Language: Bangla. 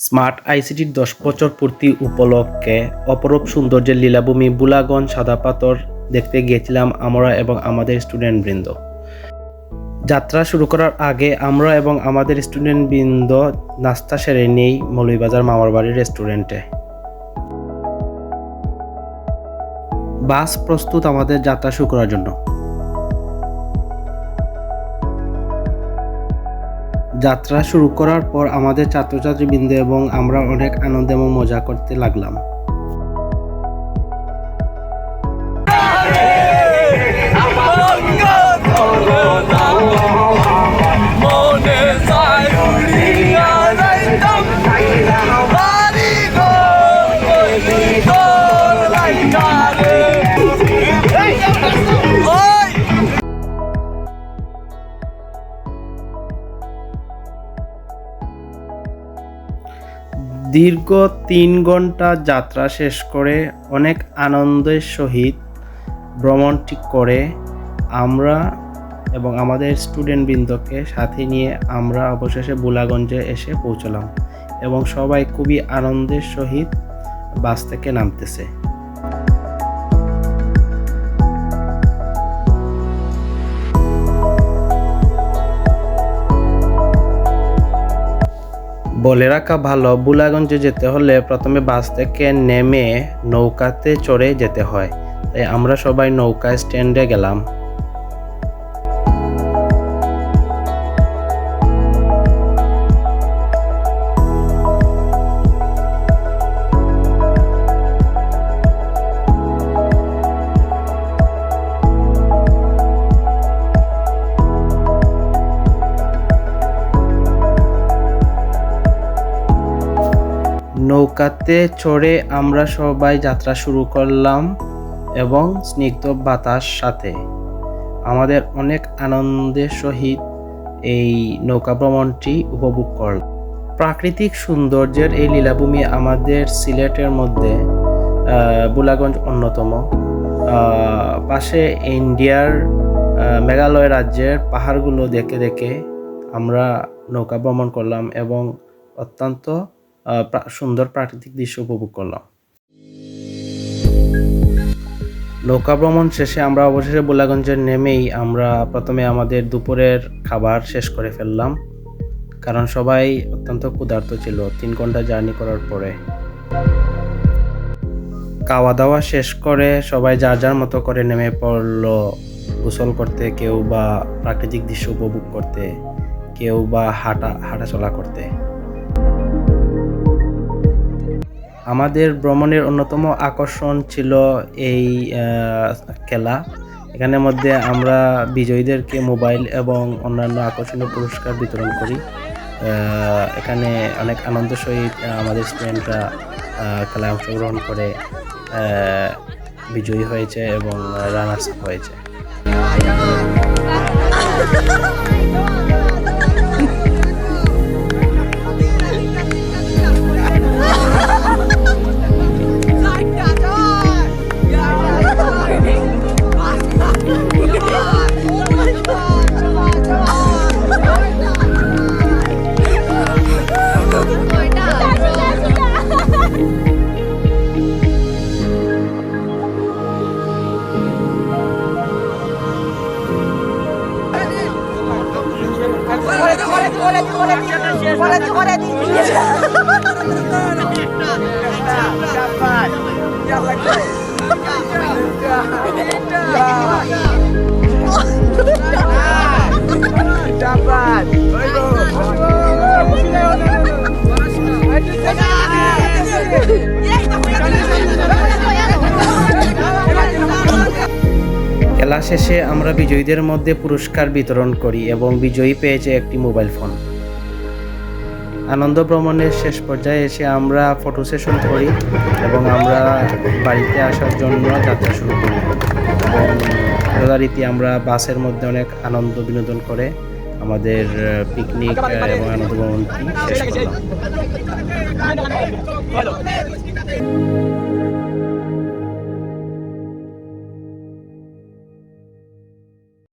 স্মার্ট আইসিটির দশ বছর পূর্তি উপলক্ষে অপরূপ সৌন্দর্যের লীলাভূমি বুলাগঞ্জ সাদা পাথর দেখতে গিয়েছিলাম আমরা এবং আমাদের স্টুডেন্টবৃন্দ। যাত্রা শুরু করার আগে আমরা এবং আমাদের স্টুডেন্টবৃন্দ নাস্তা সেরে নেই মৌলভীবাজার মামার বাড়ির রেস্টুরেন্টে। বাস প্রস্তুত আমাদের যাত্রা শুরু করার জন্য। যাত্রা শুরু করার পর আমাদের ছাত্রছাত্রীবৃন্দ এবং আমরা অনেক আনন্দ এবং মজা করতে লাগলাম। দীর্ঘ তিন ঘণ্টা যাত্রা শেষ করে অনেক আনন্দের সহিত ভ্রমণটি করে আমরা এবং আমাদের স্টুডেন্টবৃন্দকে সাথে নিয়ে আমরা অবশেষে বুলাগঞ্জে এসে পৌঁছলাম এবং সবাই খুবই আনন্দের সহিত বাস থেকে নামতেছে। বলে রাখা ভালো, বুলাগঞ্জে যেতে হলে প্রথমে বাস থেকে নেমে নৌকাতে চড়ে যেতে হয়। তাই আমরা সবাই নৌকা স্ট্যান্ডে গেলাম। নৌকাতে চড়ে আমরা সবাই যাত্রা শুরু করলাম এবং স্নিগ্ধ বাতাস সাথে। আমাদের অনেক আনন্দের সহিত এই নৌকা ভ্রমণটি উপভোগ করলাম। প্রাকৃতিক সৌন্দর্যের এই লীলাভূমি আমাদের সিলেটের মধ্যে বুলাগঞ্জ অন্যতম। পাশে ইন্ডিয়ার মেঘালয় রাজ্যের পাহাড়গুলো দেখে দেখে আমরা নৌকা ভ্রমণ করলাম এবং অত্যন্ত সুন্দর প্রাকৃতিক দৃশ্য উপভোগ করলাম। নৌকা ভ্রমণ শেষে আমরা অবশেষে বোলাগঞ্জে নেমেই আমরা প্রথমে আমাদের দুপুরের খাবার শেষ করে ফেললাম। কারণ সবাই অত্যন্ত ক্ষুধার্ত ছিল, তিন ঘণ্টা জার্নি করার পরে। খাওয়া দাওয়া শেষ করে সবাই যার যার মতো করে নেমে পড়ল। গোসল করতে, কেউ বা প্রাকৃতিক দৃশ্য উপভোগ করতে, কেউ বা হাঁটা, হাঁটাচলা করতে। আমাদের ভ্রমণের অন্যতম আকর্ষণ ছিল এই খেলা। এখানের মধ্যে আমরা বিজয়ীদেরকে মোবাইল এবং অন্যান্য আকর্ষণীয় পুরস্কার বিতরণ করি। এখানে অনেক আনন্দ সহিত আমাদের স্টুডেন্টরা খেলায় অংশগ্রহণ করে বিজয়ী হয়েছে এবং রানার্স হয়েছে। খেলা শেষে আমরা বিজয়ীদের মধ্যে পুরস্কার বিতরণ করি এবং বিজয়ী পেয়েছে একটি মোবাইল ফোন। আনন্দ ভ্রমণের শেষ পর্যায়ে এসে আমরা ফটো সেশন করি এবং আমরা বাড়িতে আসার জন্য যাত্রা শুরু করি। এবং যথারীতি আমরা বাসের মধ্যে অনেক আনন্দ বিনোদন করে আমাদের পিকনিক এবং আনন্দ ভ্রমণটি শেষ করলাম।